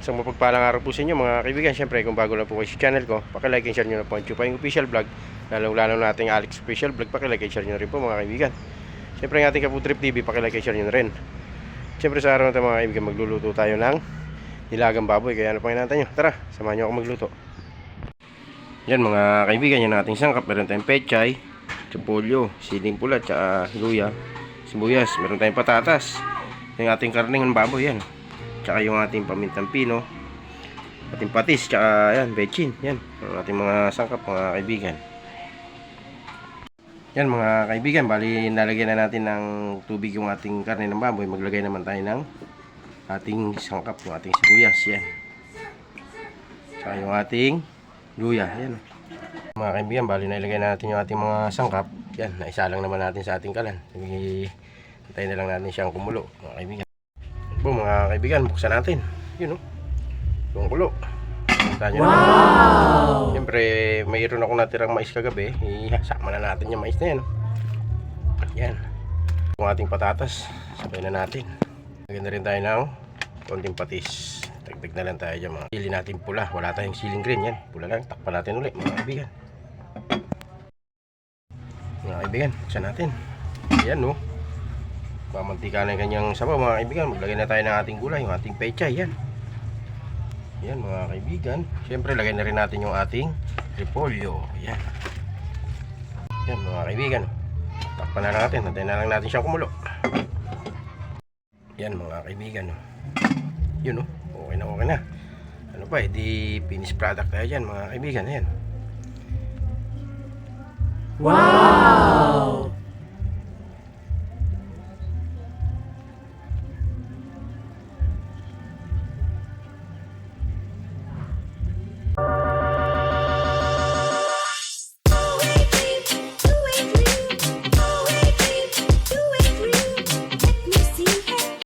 Isang mapagpalang araw po sa inyo mga kaibigan. Siyempre kung bago lang po kayo sa channel ko, pakilike and share nyo na po ang Chupayong Official Vlog. Lalong lalo na ating Alex Official Vlog, pakilike and share nyo rin po mga kaibigan. Siyempre ang ating Kaputrip TV, pakilike and share nyo rin. Siyempre sa araw na ito mga kaibigan, magluluto tayo ng nilagang baboy. Kaya ano pang inantay nyo? Tara, samahan nyo ako magluto. Yan mga kaibigan, yan ating sangkap. Meron tayong pechay, chapolyo, siling pula, tsaka luya, sibuyas. Meron tayong patatas. Yung ating karning ng baboy yan. Tsaka yung ating pamintang pino. Ating patis, tsaka yan, bechin. Yan, ang ating mga sangkap mga kaibigan. Yan mga kaibigan, bali nalagyan na natin ng tubig yung ating karne ng baboy. Maglagay naman tayo ng ating sangkap, yung ating sibuyas. Yan. Tsaka yung ating luya. Yan. Mga kaibigan, bali nailagay na natin yung ating mga sangkap. Yan, naisa lang naman natin sa ating kalan. Hintayin na lang natin siyang kumulo, mga kaibigan. Po mga kaibigan, buksan natin. Yun oh. Yung kulo. Kita nyo wow! Siyempre, mayroon ako natirang mais kagabi. Ihasama na natin yung mais na yan. oh. Yan. Yung ating patatas. Sabay na natin. Lagyan na rin tayo ng konting patis. Dagdag na lang tayo dyan mga. Sili natin pula. Wala tayong siling green yan. Pula lang. Takpan natin ulit mga kaibigan. Mga kaibigan, buksan natin. Yan no. Mamantika na kanyang sabaw mga kaibigan. Maglagay na tayo ng ating gulay, yung ating pechay. Yan. Yan mga kaibigan. Siyempre, lagay na rin natin yung ating repolyo. Yan. Yan mga kaibigan. Takpan na natin. Nantayin na lang natin siyang kumulo. Yan mga kaibigan. Yun oh. Okay na okay na. Ano pa, edi finished product tayo dyan mga kaibigan. Yan. Wow!